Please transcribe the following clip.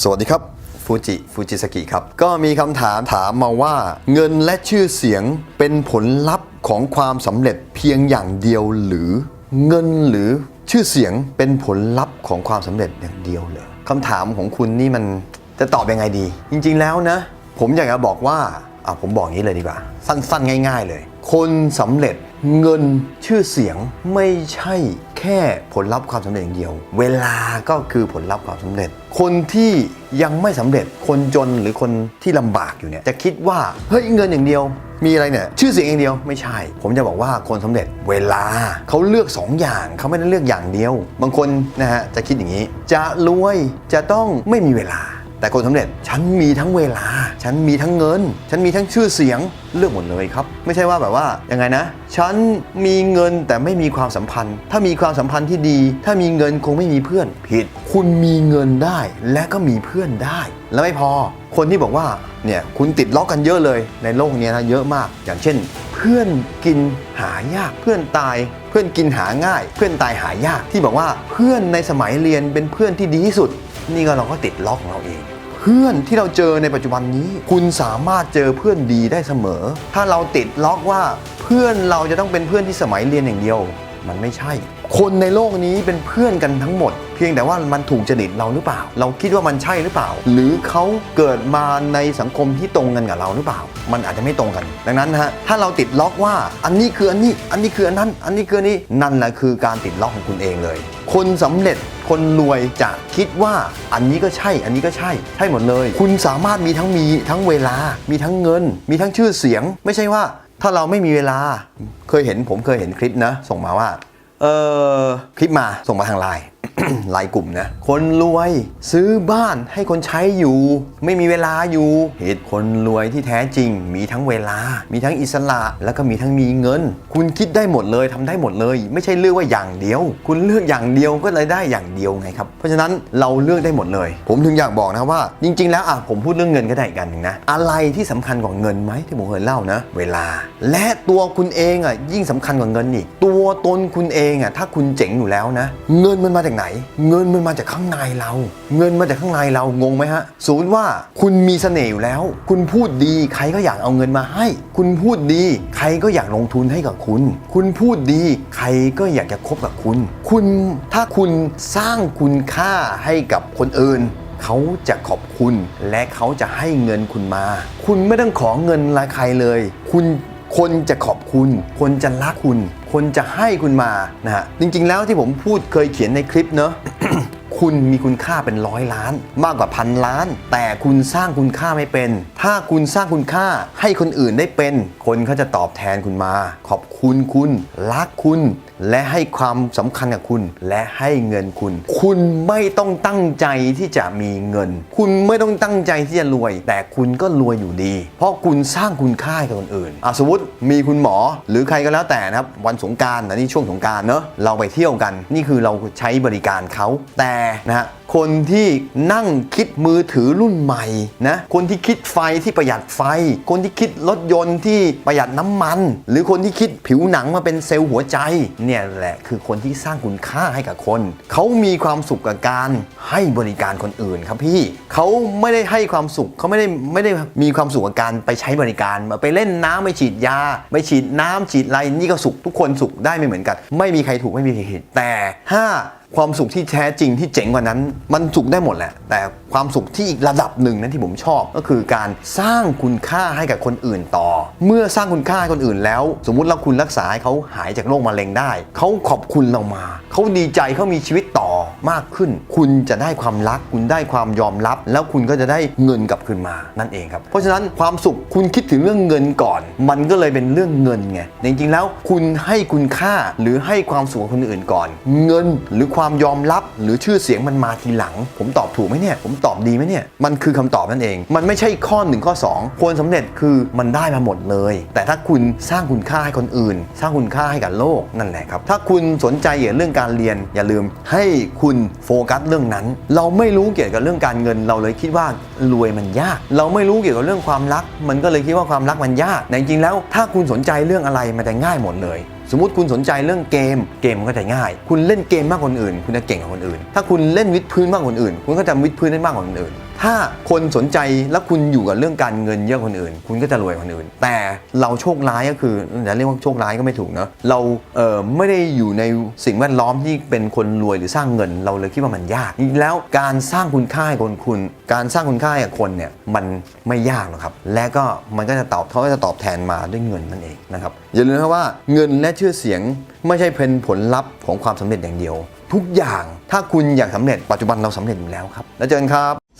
สวัสดีครับฟูจิฟูจิสกิครับ ก็มีคำถามถามมาว่า เงินและชื่อเสียงเป็นผลลัพธ์ของความสำเร็จเพียงอย่างเดียวหรือเงินหรือชื่อเสียงเป็นผลลัพธ์ของความสำเร็จอย่างเดียวเหรอคำถามของคุณนี่มันจะตอบยังไงดี จริงๆแล้วนะ ผมอยากจะบอกว่า อะผมบอกอย่างนี้เลยดีกว่า สั้นๆ ง่าย ๆ เลย คนสำเร็จเงินชื่อเสียงไม่ใช่แค่ผลลัพธ์ความสำเร็จอย่างเดียว เวลาก็คือผลลัพธ์ความสำเร็จ คนที่ยังไม่สำเร็จคนจนหรือคนที่ลำบากอยู่เนี่ยจะคิดว่าเฮ้ยเงินอย่างเดียวมีอะไรเนี่ยชื่อเสียงอย่างเดียวไม่ใช่ ผมจะบอกว่าคนสำเร็จเวลาเขาเลือก 2 อย่างเขาไม่ได้เลือกอย่างเดียว บางคนนะฮะจะคิดอย่างนี้ จะรวยจะต้องไม่มีเวลา แต่คนสำเร็จฉันมีทั้งเวลา ฉันมีทั้งเงิน ฉันมีทั้งชื่อเสียงเลือกหมดเลยครับ ไม่ใช่ว่าแบบว่ายังไงนะ ฉันมีเงินแต่ไม่มีความสัมพันธ์ ถ้ามีความสัมพันธ์ที่ดี ถ้ามีเงินคงไม่มีเพื่อนผิด คุณมีเงินได้และก็มีเพื่อนได้ แล้วไม่พอ คนที่บอกว่าเนี่ยคุณติดล็อกกันเยอะเลยในโลกนี้นะเยอะมาก อย่างเช่น เพื่อนกินหายากเพื่อนตาย เพื่อนกินหาง่าย เพื่อนตายหายากที่บอกว่าเพื่อนในสมัยเรียนเป็นเพื่อนที่ดีที่สุด นี่ก็เราก็ติดล็อกของเราเอง พื่อนที่เราเจอในปัจจุบันนี้ คุณสามารถเจอเพื่อนดีได้เสมอ ถ้าเราติดล็อกว่าเพื่อนเราจะต้องเป็นเพื่อนที่สมัยเรียนอย่างเดียว มันไม่ใช่ คนในโลกนี้เป็นเพื่อนกันทั้งหมด เพียงแต่ว่ามันถูกจริตเราหรือเปล่า เราคิดว่ามันใช่หรือเปล่า หรือเขาเกิดมาในสังคมที่ตรงกันกับเราหรือเปล่า มันอาจจะไม่ตรงกัน ดังนั้นฮะถ้าเราติดล็อกว่าอันนี้คืออันนี้อันนี้คืออันนั้น อันนี้คืออันนี้นั่นแหละคือการติดล็อกของคุณเองเลย คนสำเร็จคนรวยจะคิดว่าอันนี้ก็ใช่ อันนี้ก็ใช่ ใช่หมดเลย คุณสามารถมีทั้งมีทั้งเวลา มีทั้งเงิน มีทั้งชื่อเสียง ไม่ใช่ว่า ถ้าเราไม่มีเวลาเคยเห็นผมเคยเห็นคลิปนะ ส่งมาว่าเออคลิปมาส่งมาทางไลน์ ไลน์กลุ่มนะ คนรวยซื้อบ้านให้คนใช้อยู่ ไม่มีเวลาอยู่ เหตุคนรวยที่แท้จริง มีทั้งเวลา มีทั้งอิสระ แล้วก็มีทั้งมีเงิน คุณคิดได้หมดเลยทำได้หมดเลย ไม่ใช่เลือกว่าอย่างเดียว คุณเลือกอย่างเดียวก็เลยได้อย่างเดียวไงครับ เพราะฉะนั้นเราเลือกได้หมดเลย ผมถึงอยากบอกนะว่า จริง ๆ แล้วอะผมพูดเรื่องเงินก็ได้อีกอันหนึ่งนะอะไรที่สำคัญกว่าเงินไหมที่ผมเคยเล่านะ เวลา และตัวคุณเองอะยิ่งสำคัญกว่าเงินอีกตัวตนคุณเองอะถ้าคุณเจ๋งอยู่แล้วนะ เงินมันมาจากไหนเงินมันมาจากข้างในเรา เงินมาจากข้างในเรางงไหมฮะสมมติว่าคุณมีเสน่ห์อยู่แล้ว คุณพูดดีใครก็อยากเอาเงินมาให้ คุณพูดดี ใครก็อยากลงทุนให้กับคุณ คุณพูดดี ใครก็อยากจะคบกับคุณ คุณถ้าคุณสร้างคุณค่าให้กับคนอื่นเขาจะขอบคุณและเขาจะให้เงินคุณมา คุณไม่ต้องขอเงินอะไรใครเลย คุณ คนจะขอบคุณ คนจะรักคุณ คนจะให้คุณมานะฮะจริง ๆ แล้วที่ผมพูดเคยเขียนในคลิปเนอะ คุณมีคุณค่าเป็นร้อยล้าน มากกว่าพันล้าน แต่คุณสร้างคุณค่าไม่เป็น ถ้าคุณสร้างคุณค่าให้คนอื่นได้เป็น คนเขาจะตอบแทนคุณมา ขอบคุณคุณ รักคุณ และให้ความสำคัญกับคุณ และให้เงินคุณ คุณไม่ต้องตั้งใจที่จะมีเงิน คุณไม่ต้องตั้งใจที่จะรวย แต่คุณก็รวยอยู่ดี เพราะคุณสร้างคุณค่าให้กับคนอื่นอะสมมติมีคุณหมอหรือใครก็แล้วแต่นะครับวันสงการนะนี่ช่วงสงการเนอะเราไปเที่ยวกัน นี่คือเราใช้บริการเขาแต่นะฮะคนที่นั่งคิดมือถือรุ่นใหม่นะคนที่คิดไฟที่ประหยัดไฟ คนที่คิดรถยนต์ที่ประหยัดน้ำมัน หรือคนที่คิดผิวหนังมาเป็นเซลล์หัวใจเนี่ยแหละคือคนที่สร้างคุณค่าให้กับคน เขามีความสุขกับการให้บริการคนอื่นครับพี่เขาไม่ได้ให้ความสุขเขาไม่ได้ไม่ได้มีความสุขกับการไปใช้บริการไปเล่นน้ำไปฉีดยาไปฉีดน้ำฉีดอะไรนี่ก็สุขทุกคนสุขได้ไม่เหมือนกัน ไม่มีใครถูกไม่มีใครผิดแต่ถ้า ความสุขที่แท้จริงที่เจ๋งกว่านั้น มันสุขได้หมดแหละ แต่ความสุขที่อีกระดับหนึ่งนั้นที่ผมชอบ ก็คือการสร้างคุณค่าให้กับคนอื่นต่อ เมื่อสร้างคุณค่าให้คนอื่นแล้ว สมมุติเราคุณรักษาให้เขาหายจากโรคมะเร็งได้ เขาขอบคุณเรามา เขาดีใจเขามีชีวิตต่อ มากขึ้น คุณจะได้ความรัก คุณได้ความยอมรับ แล้วคุณก็จะได้เงินกลับคืนมานั่นเองครับ เพราะฉะนั้นความสุขคุณคิดถึงเรื่องเงินก่อน มันก็เลยเป็นเรื่องเงินไงจริงๆแล้วคุณให้คุณค่าหรือให้ความสุขกับคนอื่นก่อน เงินหรือความยอมรับหรือชื่อเสียงมันมาทีหลัง ผมตอบถูกไหมเนี่ย ผมตอบดีไหมเนี่ย มันคือคำตอบนั่นเอง มันไม่ใช่ข้อหนึ่งข้อสองคนสำเร็จคือมันได้มาหมดเลย แต่ถ้าคุณสร้างคุณค่าให้คนอื่น สร้างคุณค่าให้กับโลกนั่นแหละครับ ถ้าคุณสนใจเกี่ยวเรื่องการเรียนอย่าลืมให้คุณโฟกัสเรื่องนั้น เราไม่รู้เกี่ยวกับเรื่องการเงิน เราเลยคิดว่ารวยมันยาก เราไม่รู้เกี่ยวกับเรื่องความรัก มันก็เลยคิดว่าความรักมันยากแต่จริงๆแล้ว ถ้าคุณสนใจเรื่องอะไรมันจะง่ายหมดเลยสมมติคุณสนใจเรื่องเกม เกมมันก็จะง่าย คุณเล่นเกมมากกว่าคนอื่น คุณจะเก่งกว่าคนอื่น ถ้าคุณเล่นวิดพื้นมากกว่าคนอื่น คุณก็จะวิดพื้นได้มากกว่าคนอื่น ถ้าคนสนใจแล้วคุณอยู่กับเรื่องการเงินเยอะคนอื่น คุณก็จะรวยคนอื่น แต่เราโชคร้ายก็คือจะเรียกว่าโชคร้ายก็ไม่ถูกเนอะเราเอ่อไม่ได้อยู่ในสิ่งแวดล้อมที่เป็นคนรวยหรือสร้างเงิน เราเลยคิดว่ามันยากแล้วการสร้างคุณค่าให้คนคุณ การสร้างคุณค่าให้คนเนี่ยมันไม่ยากหรอกครับ และก็มันก็จะตอบเขาก็จะตอบแทนมาด้วยเงินนั่นเองนะครับอย่าลืมนะว่าเงินและชื่อเสียงไม่ใช่เป็นผลลัพธ์ของความสำเร็จอย่างเดียว ทุกอย่างถ้าคุณอยากสำเร็จปัจจุบันเราสำเร็จอยู่แล้วครับ แล้วเจอกันครับ